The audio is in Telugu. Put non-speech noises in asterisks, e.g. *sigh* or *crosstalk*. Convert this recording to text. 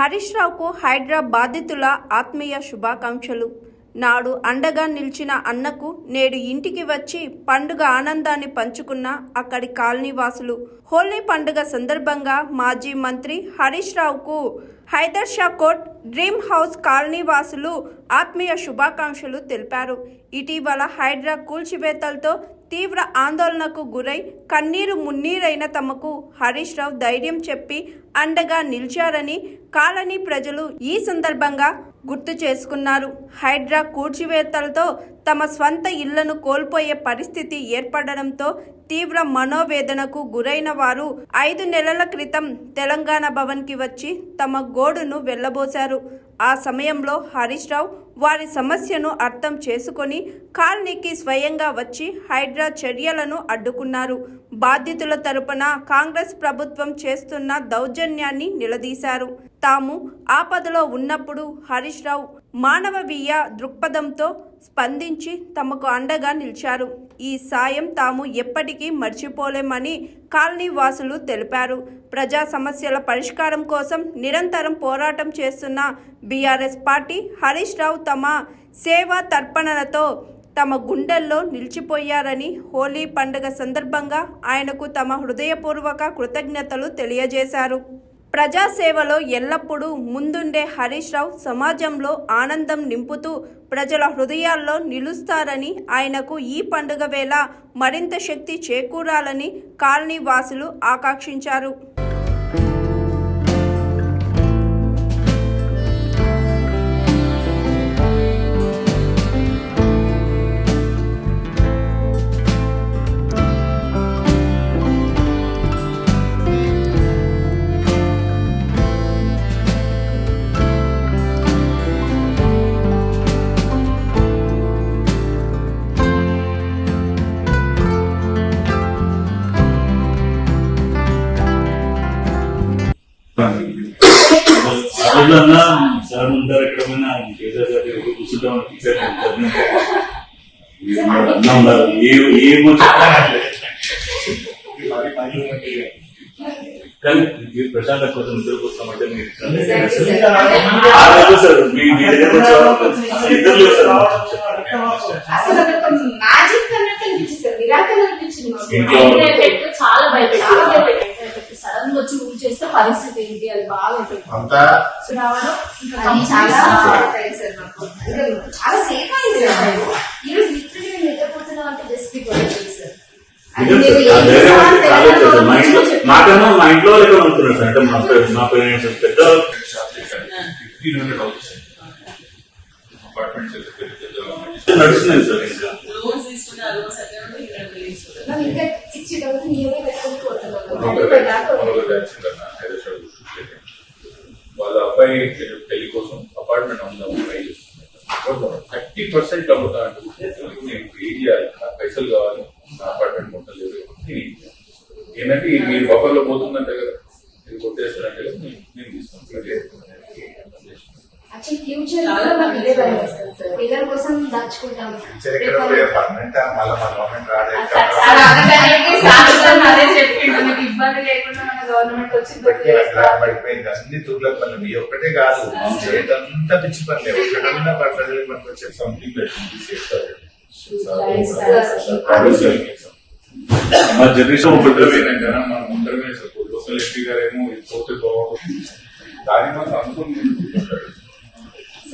హరీష్ రావుకు హైడ్రా బాధితుల ఆత్మీయ శుభాకాంక్షలు. నాడు అండగా నిలిచిన అన్నకు నేడు ఇంటికి వచ్చి పండుగ ఆనందాన్ని పంచుకున్న అక్కడి కాలనీవాసులు. హోలీ పండుగ సందర్భంగా మాజీ మంత్రి హరీష్ రావుకు Hydershakote dream house కాలనీవాసులు ఆత్మీయ శుభాకాంక్షలు తెలిపారు. ఇటీవల హైడ్రా కూల్చివేతలతో తీవ్ర ఆందోళనకు గురై కన్నీరు మున్నీరైన తమకు హరీష్ రావు ధైర్యం చెప్పి అండగా నిలిచారని కాలనీ ప్రజలు ఈ సందర్భంగా గుర్తు చేసుకున్నారు. హైడ్రా కూర్చివేతలతో తమ స్వంత ఇళ్ళను కోల్పోయే పరిస్థితి ఏర్పడడంతో తీవ్ర మనోవేదనకు గురైన వారు ఐదు నెలల క్రితం తెలంగాణ భవన్కి వచ్చి తమ గోడును వెళ్ళబోశారు. ఆ సమయంలో హరీష్ రావు వారి సమస్యను అర్థం చేసుకొని కాలనీకి స్వయంగా వచ్చి హైడ్రా చర్యలను అడ్డుకున్నారు. బాధితుల తరపున కాంగ్రెస్ ప్రభుత్వం చేస్తున్న దౌర్జన్యాన్ని నిలదీశారు. తాము ఆపదలో ఉన్నప్పుడు హరీష్ రావు మానవీయ దృక్పథంతో స్పందించి తమకు అండగా నిలిచారు. ఈ సాయం తాము ఎప్పటికీ మర్చిపోలేమని కాలనీ వాసులు తెలిపారు. ప్రజా సమస్యల పరిష్కారం కోసం నిరంతరం పోరాటం చేస్తున్న బీఆర్ఎస్ పార్టీ హరీష్ రావు తమ సేవా తర్పణలతో తమ గుండెల్లో నిలిచిపోయారని హోలీ పండుగ సందర్భంగా ఆయనకు తమ హృదయపూర్వక కృతజ్ఞతలు తెలియజేశారు. ప్రజాసేవలో ఎల్లప్పుడూ ముందుండే హరీష్ రావు సమాజంలో ఆనందం నింపుతూ ప్రజల హృదయాల్లో నిలుస్తారని ఆయనకు ఈ పండుగ వేళ మరింత శక్తి చేకూరాలని కాలనీ వాసులు ఆకాంక్షించారు. రోజులన్నా సార్ ఉంటారు ఎక్కడమైనా కేసీఆర్ గారి కూర్చుంటామని ఫిక్స్ అన్నా ఉన్నారు ఏమో కానీ ప్రశాంత కోసం ఇద్దరు మీరు సార్ మీ ఇద్దరు. ఇంట్లో చాలా భయపెట్టి సడన్గా వచ్చి ఊరు చేస్తే పరిస్థితి ఏంటి అది బాగా ఎఫెక్ట్ అంతా రావడం ఇంకా అది చాలా చాలా సేఫ్ అయింది ఈ రోజు లిటరలీ నిద్రపోతున్నా అంటే జస్ట్ సార్ సార్. మా ఇంట్లో సార్. అంటే మా *laughs* పేరెంట్స్ పెద్ద నడుస్తున్నాయి సార్ ఇంకా. ఇంకా సిక్స్టీ థౌసండ్ ఇయర్ అబ్బాయి పెళ్ళి కోసం అపార్ట్మెంట్ అమ్ముదాం ట్రై చేస్తున్నాం థర్టీ పర్సెంట్ అమ్ముతా అంటే నేను ఏం చేయాలి. నాకు పైసలు కావాలి. నా అపార్ట్మెంట్ కొట్టలేదు ఏంటంటే మీరు బఫర్లో పోతుందంటే కదా. మీరు కొట్టేస్తారంటే కదా నేను- నేను తీసుకుంటాను. పిల్లల కోసం దాచుకుంటాం ఇబ్బంది లేకుండా మన గవర్నమెంట్ వచ్చి ఇప్పటికే అట్లా పడిపోయింది. అన్ని తూర్ల పనులు. ఈ ఒక్కటే కాదు అంతా పిచ్చి పనులే. ఒక్కటన్నా ప్రజలకు మనకు వచ్చే సంథింగ్ మా జనరేషన్ ఒకటి ఏంటంటే మనం ముందరమే లోకల్ ఎంపీ గారు ఏమో ఇది పోతే బాగుంటుంది. దాని మాత్రం అనుకుని ఉంటాడు